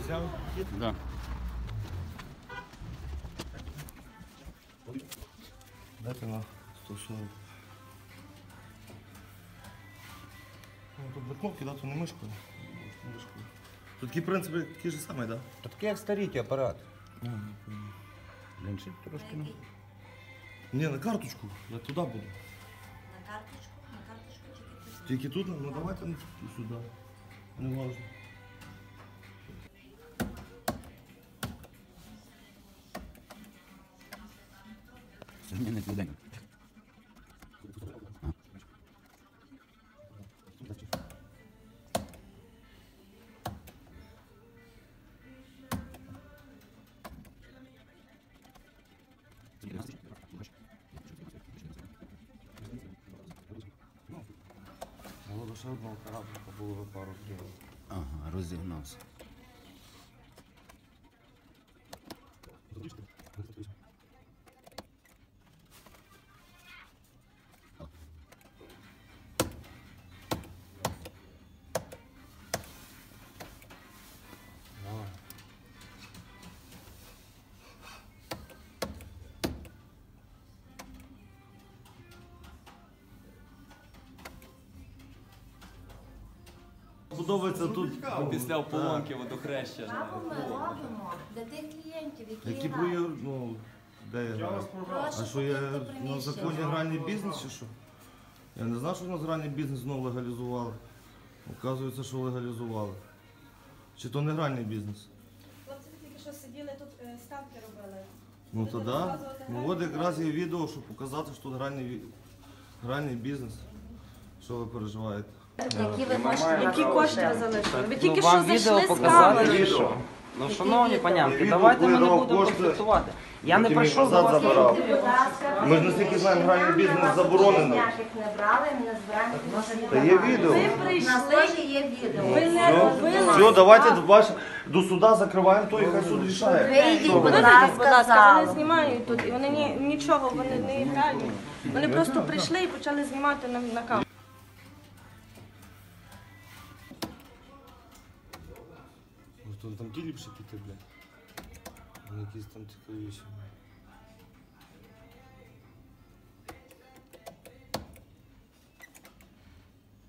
Взяв? Да. Дайте на 140. Ну, тут до кнопки, да, то не мишкою. Мишкою. Тут такий принцип такий же самий, так? Та такий як старий ті апарат. Блін, трошки. ну. Ні, на карточку. Я туди буду. На карточку, на карточку тільки тут. Тільки тут, ну давайте ну, сюди. Не важно. Це ж мені не людей. Було лише одного кораблика, було би пару гривень. Ага, розігнався. Подобається тут. Після ополонки водохреща. Ми робимо для тих клієнтів, які, Які грають. ну, де я граю? Прошу А що я покинути на приміщення. законі гральний бізнес чи що? Я не знав, що в нас гральний бізнес знову легалізували. Оказується, що легалізували. Чи то не гральний бізнес? Хлопці тільки що сиділи тут е, ставки робили. Ну то да. Ну от якраз є відео, щоб показати, що тут гральний, ві- гральний бізнес. Що ви переживаєте? Які ви кошти Які кошти ви залишили? Ви тільки ну, що зайшли з камери. Ну, шановні панянки, давайте ми не будемо конфліктувати. Я не прийшов до вас. забирав. Ми ж наскільки знаємо, гральний бізнес заборонений. Ніяких не брали, ми не збираємо. Є відео. Ви прийшли, є відео. ви не робили. Все, давайте ваш, до суда закриваємо то і хай суд рішає. Вийдіть, будь ласка, ласка, вони знімають тут, і вони ні, нічого, вони не грають. Вони просто прийшли і почали знімати на, на камеру. Там ті ліпше піти, бля. Не якісь там цікавіші.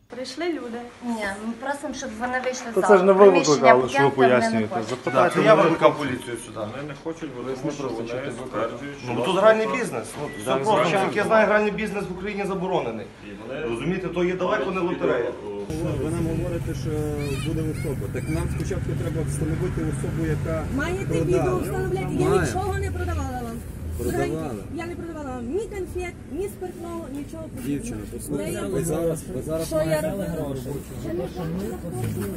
Прийшли люди. Ні, ми просимо, щоб вони вийшли з залу. це ж не ви викликали, що ви вони не пояснюєте. Запитайте, я викликав поліцію сюди. Вони не хочуть, вони вони стверджують, що Ну, бо тут гральний бізнес. Ну, все просто. Як я знаю, гральний бізнес в Україні заборонений. Розумієте, то є далеко не лотерея. Ви нам говорите, що буде особа. Так нам спочатку треба встановити особу, яка Маєте відео встановляти, я нічого не продавала вам. Продавали. Дорогенькі, Я не продавала вам ні конфет, ні спиртного, нічого. Дівчина, послухайте, я ви зараз, ви зараз Що я робила? Я не знаю, хто це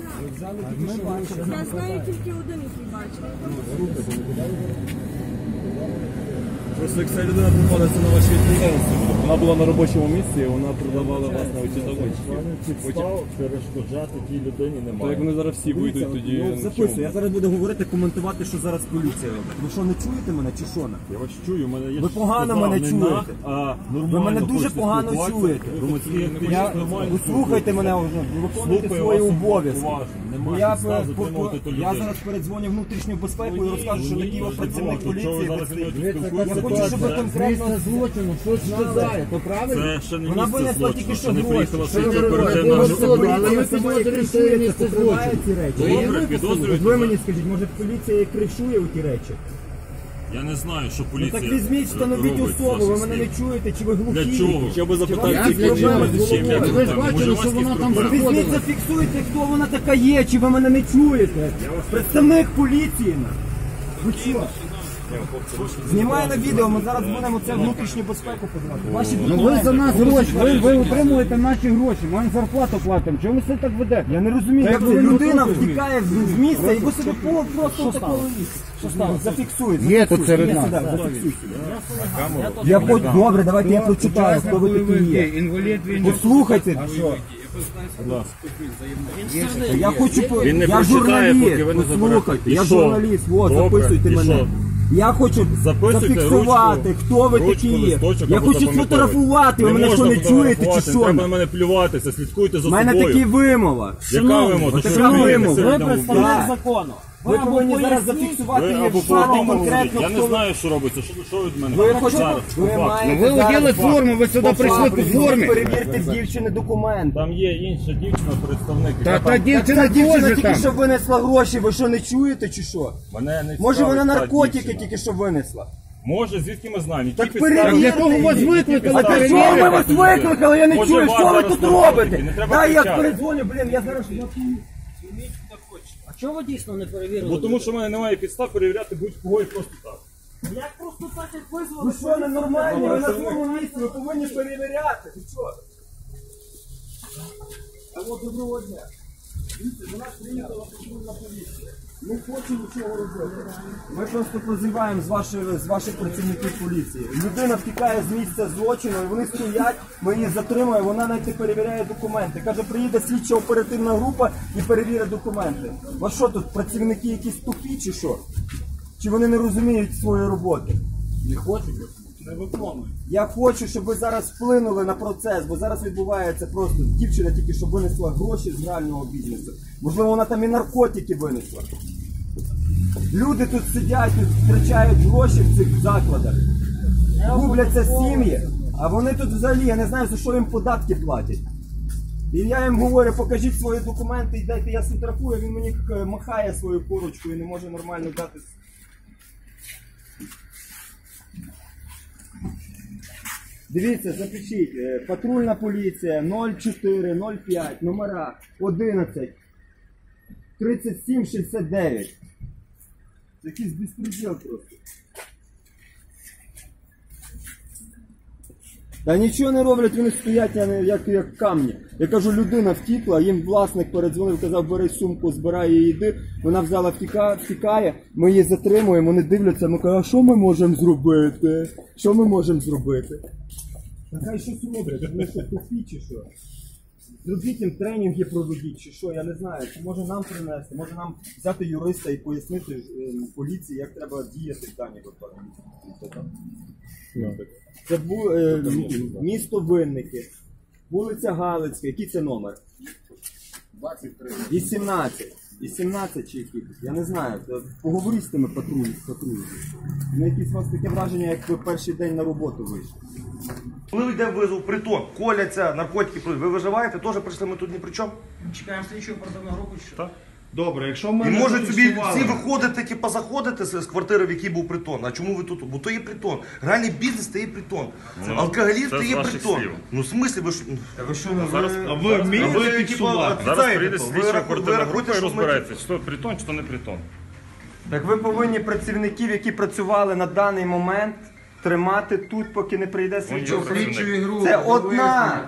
брав. Я знаю тільки один, який бачив. Просто як ця людина знаходиться на вашій діяльності, вона була на робочому місці, і вона продавала вас на оці заводчики. Підстав перешкоджати тій людині То як немає. вони зараз всі вийдуть тоді. Ну, на записуй, чому? я зараз буду говорити, коментувати, що зараз поліція робить. Ви що, не чуєте мене чи що? на? Я вас чую, мене є Ви погано мене не чуєте. Ви мене дуже погано чуєте. Я, ви слухайте мене, вже, ви виконуєте Слухаю свої вас обов'язки. уважно. Бо Я, підстав по- затримувати ту я людину. зараз передзвоню внутрішню безпеку і розкажу, що такий от працівник поліції. Я хочу, щоб ви це- конкретно злочину, що сказали, то правильно? Це ще не Вона місце тільки злочину, що це не гроші. приїхала Що слідча ви оперативна робите? група. Але ви кришує, це покриває ці речі. Добре, Ви підозрюєте, Ви мені скажіть, може поліція і кришує у ті речі? Я не знаю, що Ну поліція так візьміть, встановіть робить особу, ви ваших мене не слів. чуєте, чи ви глухі? Для чого? Я би запитав, Я тільки проблема чим з чим як головою. ви Так, там. може, у вас якісь проблеми? Візьміть, зафіксуйте, хто вона така є, чи ви мене не чуєте. Представник поліції. на. Ви що? Знімає на відео, ми зараз будемо це внутрішню безпеку подавати. Ваші Ну ви документи. за нас гроші, ви, ви отримуєте наші гроші, ми вам зарплату платимо. Чому ви себе так ведете? Я не розумію, як як це людина втікає з з місця і ви себе по- просто такого Що. Є тут серед нас. Я хоч добре, давайте я прочитаю, хто ви такі є. Інвалід він. Послухайте. Я хочу по- Він не я прочитає, журналіст. ви не Послухайте. І я що? журналіст. От, Добре, записуйте і мене. що? Я хочу Записуйте зафіксувати, ручку, хто ви ручку, такі є. листочок Я або хочу запам'ятовуйте. сфотографувати, ви мене що не чуєте чи фотографувати, що? Треба на мене плюватися, слідкуйте за У мене собою. такі вимова. Яка вимога? То така що ви вимога. несете Ви представник закону. Ви повинні зараз зафіксувати Ви або по одному конкретно. Я не знаю, що робиться. Що, що від мене? Ви хочете, Зараз, ви маєте Ну, ви зараз оділи факт. форму, ви сюди прийшли по формі. Перевірте в дівчини документи. Там є інша дівчина, представник. Та яка та там- дівчина ця дівчина теж тільки там. що винесла гроші, ви що не чуєте чи що? Мене не Може цікавить вона та наркотики дівчина. тільки що винесла? Може, звідки ми знаємо? Які Так перевірте Для того вас викликали, А для чого ми вас викликали? Я не Може, чую, вас що ви зараз тут наркотики, робите? треба Дай я кричати. передзвоню, блін, я зараз. А чого дійсно не перевірили? Бо тому що в мене немає підстав перевіряти будь-кого і просто так. Як просто так як визвали? Ви що, ненормальні? Ви на своєму місці, ви повинні перевіряти. Ви що? Алло, доброго дня. Дивіться, до нас приїхала патрульна поліція. Не хочу нічого робити. Ми просто прозиваємо з ваших, з ваших працівників поліції. Людина втікає з місця злочину, і вони стоять, ми її затримуємо, вона навіть не перевіряє документи. Каже, приїде слідча оперативна група і перевірить документи. Вас що тут, працівники якісь тупі чи що? Чи вони не розуміють своєї роботи? Не хочуть, не виконують. Я хочу, щоб ви зараз вплинули на процес, бо зараз відбувається просто дівчина тільки що винесла гроші з грального бізнесу. Можливо, вона там і наркотики винесла. Люди тут сидять, тут втрачають гроші в цих закладах. Губляться сім'ї, а вони тут взагалі, я не знаю, за що їм податки платять. І я їм говорю, покажіть свої документи і дайте я сфотографую, він мені е, махає свою корочку і не може нормально дати Дивіться, запишіть. е, Патрульна поліція 0405, номера 11 37 69. Якийсь безпреділ просто. Та нічого не роблять, вони стоять як, як камні. Я кажу, людина втікла, їм власник передзвонив, казав, бери сумку, збирай її йди. Вона взяла, втіка, втікає, ми її затримуємо, вони дивляться, ми кажемо, а що ми можемо зробити? Що ми можемо зробити? Та хай щось роблять, вони що тупі чи що? Зробіть їм тренінги проведіть, чи що, я не знаю. Чи може нам принести, може нам взяти юриста і пояснити е, поліції, як треба діяти в даній випадку. Це бу, е, місто Винники, вулиця Галицька, який це номер? 18. 18 чи якийсь, я не знаю. Це Поговоріть з тими патруль, патруль. Ну, якесь у вас таке враження, як ви перший день на роботу вийшли. Коли йде визов, притон, коляться, наркотики, продають. ви виживаєте, теж прийшли ми тут ні при чому. Чекаємо слідчу оперативну групу чи що? Добре, якщо ми. І можуть собі всі виходити, типу, заходити з, з квартири, в якій був притон. А чому ви тут? Бо то є притон. Реальний бізнес це є притон. Ну, Алкоголізм це це з є ваших притон. слів. Ну, в смислі, ви ж. ви що, Ну, зараз- а ви зараз- вмієте, а ви фіксувати. офіцери, Зараз прийде типу, слідча ви оперативна рахуєте, і що ми, розбереться, чи то притон, чи то не притон. Так ви повинні працівників, які працювали на даний момент, тримати тут, поки не прийде слідчо працівник. Це одна,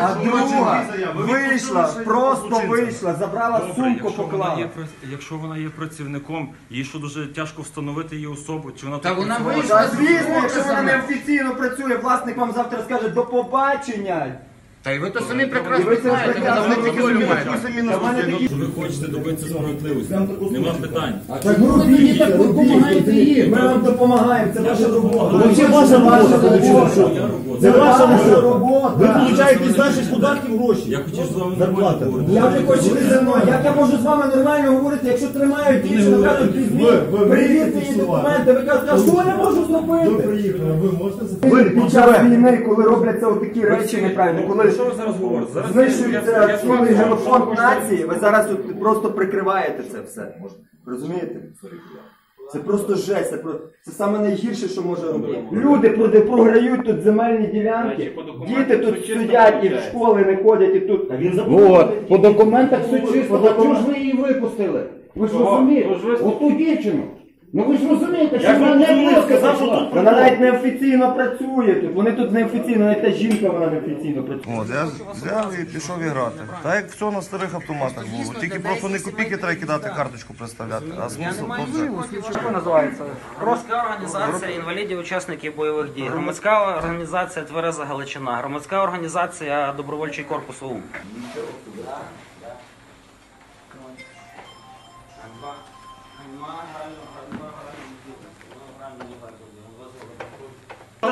а друга вийшла, просто вийшла, забрала сумку, якщо вона, поклала. прац- якщо вона є працівником, їй що дуже тяжко встановити її особу, чи вона Та тут вона працювала? вийшла. Та звісно, якщо вона не офіційно працює, власник вам завтра скаже до побачення. Та й ви то самі прекрасно ви це знаєте, ви давно тільки контролю маєте. ви. Ви хочете добитися справедливості. Нема питань. Так робіть, робіть, ми вам допомагаємо, це ваша робота. Це ваша робота. Це ваша робота. Ви Получаєте з наших податків гроші. Я хотів з вами нормально говорити. Я не хочу зі мною. Як я можу з вами нормально говорити, якщо тримають дівчину, кажуть, візьміть, перевірте її документи, ви кажете, а що я можу зробити? приїхали, ви можете Ви під час війни, коли робляться отакі речі неправильні, коли Що ви зараз говорите? Зараз знищується цілий генофонд нації, ви зараз тут просто прикриваєте це все. Розумієте? Це просто жесть, це, про... це саме найгірше, що може робити. Люди проди- програють тут земельні ділянки, діти тут сидять і в школи не ходять, і тут. От, по документах все чисто, а чого ж ви її випустили? Ви ж розумієте? Оту дівчину. Ну ви ж розумієте, що вона не просто пішла. Вона навіть неофіційно працює тут. Вони тут неофіційно, навіть та жінка вона неофіційно працює. От, я взяв і пішов іграти. Так як все на старих автоматах було. Тільки просто не копійки треба кидати, карточку представляти. А смисл то все. Що називається? Громадська організація інвалідів учасників бойових дій. Громадська організація Твереза Галичина. Громадська організація Добровольчий корпус ОУН.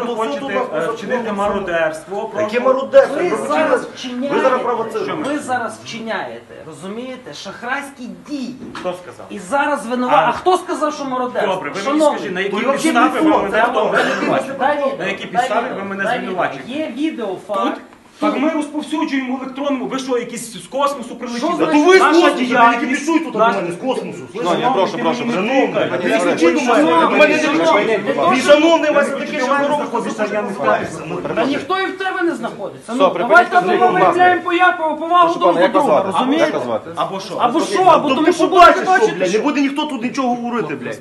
Ви хочете е, вчинити мародерство. Яке мародерство? Ви зараз вчиняєте, Ви зараз провоцируєте. ви зараз вчиняєте, розумієте, шахрайські дії. Хто сказав? І зараз винуват. А, А. хто сказав, що мародерство? Добре, ви мені скажіть, на які то підстави ви мене хто? звинувачуєте? На які підстави ви мене звинувачуєте? Є відео, Тут? Так ми розповсюджуємо в електронному. Ви що, якісь з космосу прилетіли? Що Та то ви з космосу, діяльність? не кіпішуй тут Наша- до мене з космосу. Шановні, я прошу, прошу, шановний, Ви не до мене, Шановний, до мене не шановний, кричіть. не то, Мій шановний, у вас таке, що ви робите, я не впевнеся. Та ніхто і в тебе не знаходиться. Ну, давайте ми виявляємо появу, повагу до друга, розумієте? Або що? Або що, Тобто або тому, ти що що, бачити, блядь, не що- буде ніхто тут нічого говорити, блядь.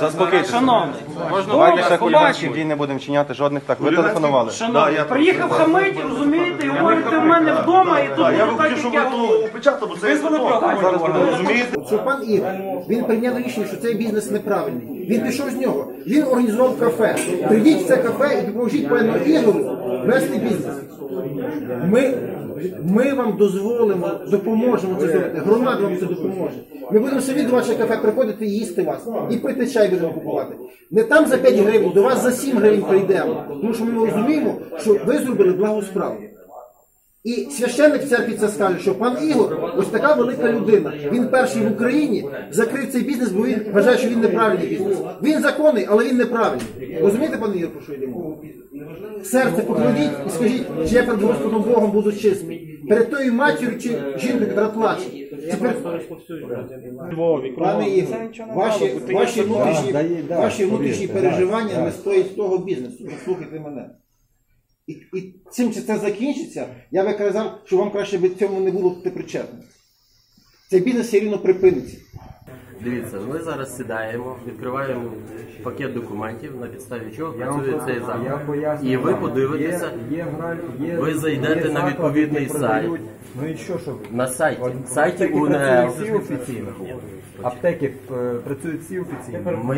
Заспокійтеся. Шановний, Давайте ще побачиш. хуліганських дій не будемо вчиняти жодних. Так, ви телефонували. Шановний, приїхав хамить, розумієте, і говорите в мене вдома, і тут Я буде би так, хотів, щоб як ви я говорю. опечатали, бо це Визвали органи. Розумієте? Що пан Ігор, він прийняв рішення, що цей бізнес неправильний. Він пішов з нього. Він організував кафе. Прийдіть в це кафе і допоможіть пану Ігору вести бізнес. Ми, ми вам дозволимо, допоможемо це зробити. Громада вам це допоможе. Ми будемо самі до вашого кафе приходити і їсти вас. І пити чай будемо купувати. Не там за 5 гривень, до вас за 7 гривень прийдемо. Тому що ми розуміємо, що ви зробили благу справу. І священник в церкві це скаже, що пан Ігор ось така велика людина. Він перший в Україні закрив цей бізнес, бо він вважає, що він неправильний бізнес. Він законний, але він неправильний. Розумієте, пан Ігор, про що йде мова? Серце покладіть і скажіть, чи я перед Господом Богом буду чистим. Перед тою матір'ю чи жінкою, яка плаче. Тепер, пане Ігор, ваші, ваші внутрішні, ваші внутрішні переживання не стоять того бізнесу. Послухайте мене. І, і цим чи це закінчиться, я би казав, що вам краще би цьому не було бути причетним. Цей бізнес все рівно припиниться. Дивіться, ми зараз сідаємо, відкриваємо пакет документів, на підставі чого працює цей заклад. І ви подивитеся, ви зайдете на відповідний сайт. Ну і що, що? На сайті. Сайті Аптеки УНР. працюють всі офіційно. Аптеки е, працюють всі офіційно. Ми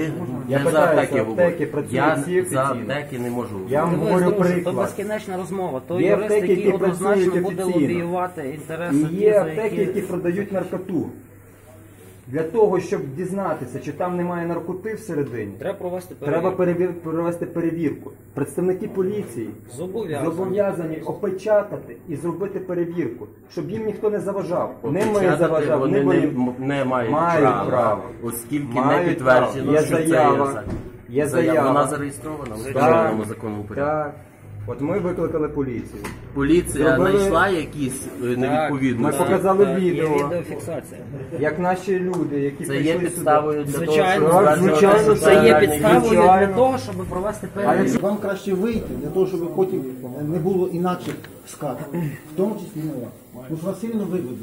Я не за питаюся, аптеки аптеки говоримо. працюють Я всі за офіційно. аптеки не можу. Я вам Ви говорю ж, То приклад. безкінечна розмова. То Є юрист, аптеки, який які однозначно буде офіційно. лобіювати інтереси. І ті, є за аптеки, які продають наркоту. Для того, щоб дізнатися, чи там немає наркоти всередині, Треба провести треба перевір... провести перевірку. Представники поліції Зобов'язані. зобов'язані опечатати і зробити перевірку, щоб їм ніхто не заважав. Не ми заважав, вони не не, вони. м- не мають, Мають права, право. оскільки Мають не підтверджено, право. Є що заява. це є Є заява. Вона зареєстрована у Так. встановленому законному порядку. Так. От ми викликали поліцію. Поліція Зробили- знайшла якісь е, Ми невідповідності. показали Так, відео, відеофіксація. як наші люди, які Це є прийшли підставою сюди. для Звичайно, того, щоб звичайно, стверджувати, Це є соціальний підставою Звичайно. для того, щоб провести Але перевірку. вам краще вийти, для того, щоб потім не було інакших скарг. В тому числі не вам. Тому що вас сильно виведуть.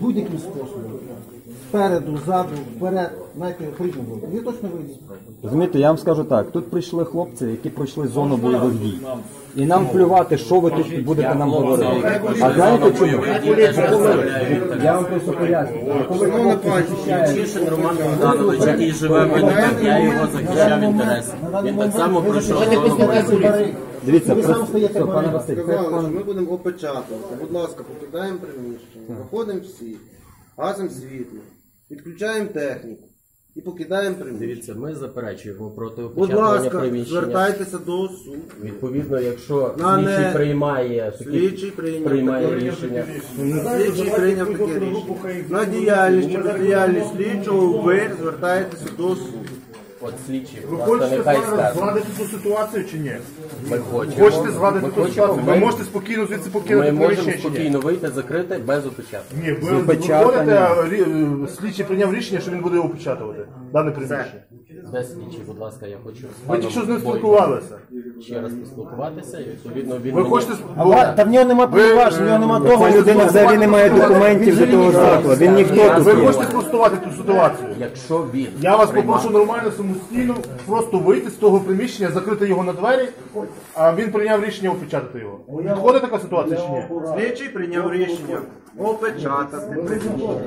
Будь-яким способом. Спереду, ззаду, вперед, знаєте, по-різному буде. Ви точно вийдете. Розумієте, я вам скажу так, тут прийшли хлопці, які пройшли зону бойових дій. І нам плювати, що ви тут будете нам говорити. А знаєте чому? Я вам просто поясню. Коли хлопці захищають Чишин Роман Богданович, який живе в Винниках, я його захищав інтереси. Він так само пройшов зону бойових дій. Дивіться, Ви просто- сам стаєте все, пане. Василь, це Сказали, пан- ми будемо опечатувати. Будь ласка, покидаємо приміщення, виходимо всі, гасимо світло, відключаємо техніку і покидаємо приміщення. Дивіться, ми заперечуємо проти Будь опечатування ласка, приміщення. звертайтеся до суду. Відповідно, якщо На слідчий приймає такі Слідчий прийняв приймає таке рішення. Слідчий прийняв таке рішення. На діяльність чи бездіяльність слідчого ви звертаєтеся до суду. От слідчий, Ви хочете нехай зараз скаже. згладити цю ситуацію чи ні? Ми хочемо. Хочете згладити Ми цю хочемо, ситуацію? Ви ми- можете спокійно звідси Ми покинути можемо приміщення чи ні? спокійно вийти, закрити без опечатку. Ні, ви виходите, а рі- слідчий прийняв рішення, що він буде його опечатувати. Дане приміщення. Без слідчий, будь ласка, я хочу з Ви паном тільки що з ним Бойком спілкувалися. Ще раз поспілкуватися, і відповідно він Ви мені- хочете... А ва- та в нього нема повноважень, в нього нема того. Людина взагалі не має документів до того закладу. Він ніхто тут. Ви є. хочете спростувати цю ситуацію? Якщо він Я вас приймав- попрошу нормально самостійно просто вийти з того приміщення, закрити його на двері, а він прийняв рішення опечатати його. Відходить така ситуація чи ні? Слідчий прийняв рішення опечатати приміщення.